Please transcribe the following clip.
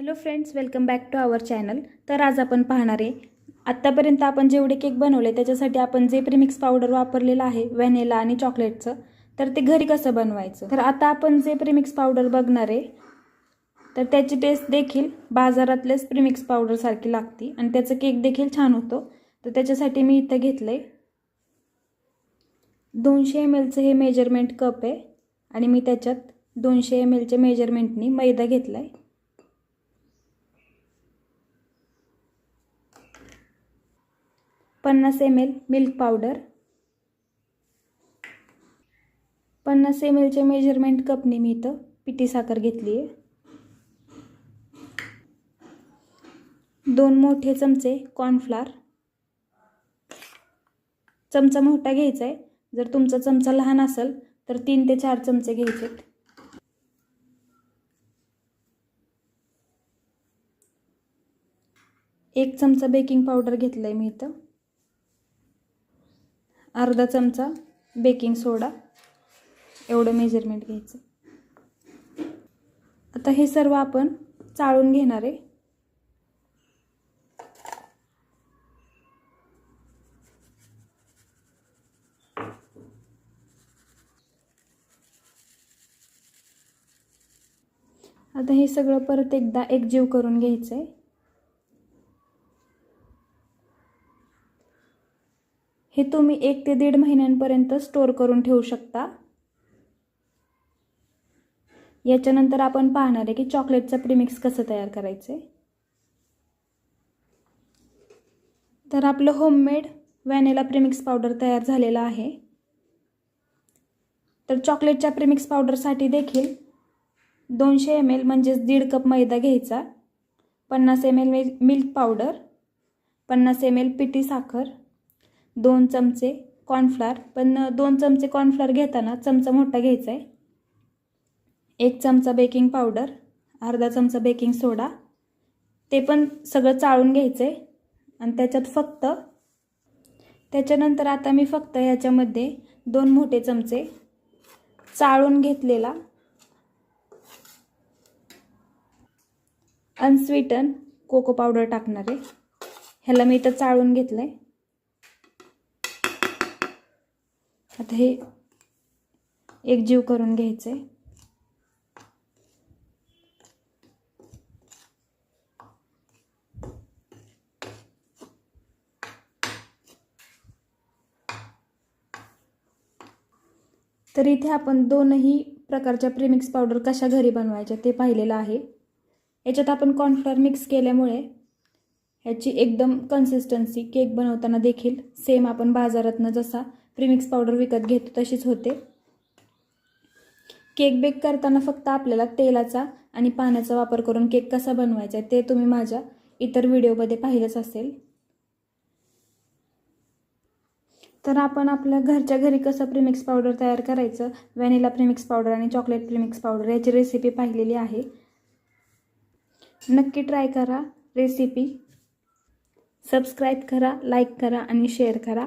Hello friends welcome back to our channel तर आज आपण पाहणार आहे आत्तापर्यंत आपण जेवढे केक बनवले त्याच्यासाठी आपण जे प्रीमिक्स पावडर वापरलेलं आहे व्हॅनिला आणि चॉकलेटचं तर ते घरी कसं बनवायचं? तर आता आपण जे प्रिमिक्स पावडर बघणार आहे तर त्याची टेस्ट देखील बाजारातलेच प्रिमिक्स पावडरसारखी लागते आणि त्याचं केक देखील छान होतो. तर त्याच्यासाठी मी इथं घेतलं आहे दोनशे एम एलचं हे मेजरमेंट कप आहे आणि मी त्याच्यात दोनशे एम एलच्या मेजरमेंटनी मैदा घेतला आहे पन्नास एम एल मिल्क पावडर पन्नास एम एलच्या मेजरमेंट कपने मी इथं पिठी साखर घेतली आहे. दोन मोठे चमचे कॉर्नफ्लार चमचा मोठा घ्यायचा आहे. जर तुमचा चमचा लहान असेल तर तीन ते चार चमचे घ्यायचे एक चमचा बेकिंग पावडर घेतलं आहे मी इथं. अर्धा चमचा बेकिंग सोडा. एवढं मेजरमेंट घ्यायचं. आता हे सर्व आपण चाळून घेणार आहे. आता हे सगळं परत एकदा एकजीव करून घ्यायचं आहे हे तुम्ही एक ते दीड महिन्यांपर्यंत स्टोअर करून ठेवू शकता. याच्यानंतर आपण पाहणार आहे की चॉकलेटचं प्रीमिक्स कसं तयार करायचं आहे तर आपलं होममेड व्हॅनिला प्रीमिक्स पावडर तयार झालेलं आहे. तर चॉकलेटच्या प्रीमिक्स पावडरसाठी देखील दोनशे एम एल म्हणजेच दीड कप मैदा घ्यायचा पन्नास एम एल मिल्क पावडर पन्नास एम एल पिटी साखर दोन चमचे कॉर्नफ्लार पण दोन चमचे कॉर्नफ्लार घेताना चमचा मोठा घ्यायचा आहे एक चमचा बेकिंग पावडर अर्धा चमचा बेकिंग सोडा ते पण सगळं चाळून घ्यायचं आहे आणि त्याच्यात फक्त त्याच्यानंतर आता मी फक्त ह्याच्यामध्ये दोन मोठे चमचे चाळून घेतलेला अनस्वीटन कोको पावडर टाकणार. आहे ह्याला मी इथं चाळून घेतलं आहे आता हे एकजीव करून घ्यायचं आहे तर इथे आपण दोनही प्रकारच्या प्रीमिक्स पावडर कशा घरी बनवायच्या ते पाहिलेलं आहे. याच्यात आपण कॉर्नफ्लर मिक्स केल्यामुळे ह्याची एकदम कन्सिस्टन्सी केक बनवताना देखील सेम आपण बाजारातनं जसा प्रीमिक्स पावडर विकत घेतो तशीच होते. केक बेक करताना फक्त आपल्याला तेलाचा आणि पाण्याचा वापर करून केक कसा बनवायचा आहे ते तुम्ही माझ्या इतर व्हिडिओमध्ये पाहिलंच असेल. तर आपण आपल्या घरच्या घरी कसं प्रीमिक्स पावडर तयार करायचं व्हॅनिला प्रीमिक्स पावडर आणि चॉकलेट प्रीमिक्स पावडर याची रेसिपी पाहिलेली आहे. नक्की ट्राय करा रेसिपी सबस्क्राईब करा लाईक करा आणि शेअर करा.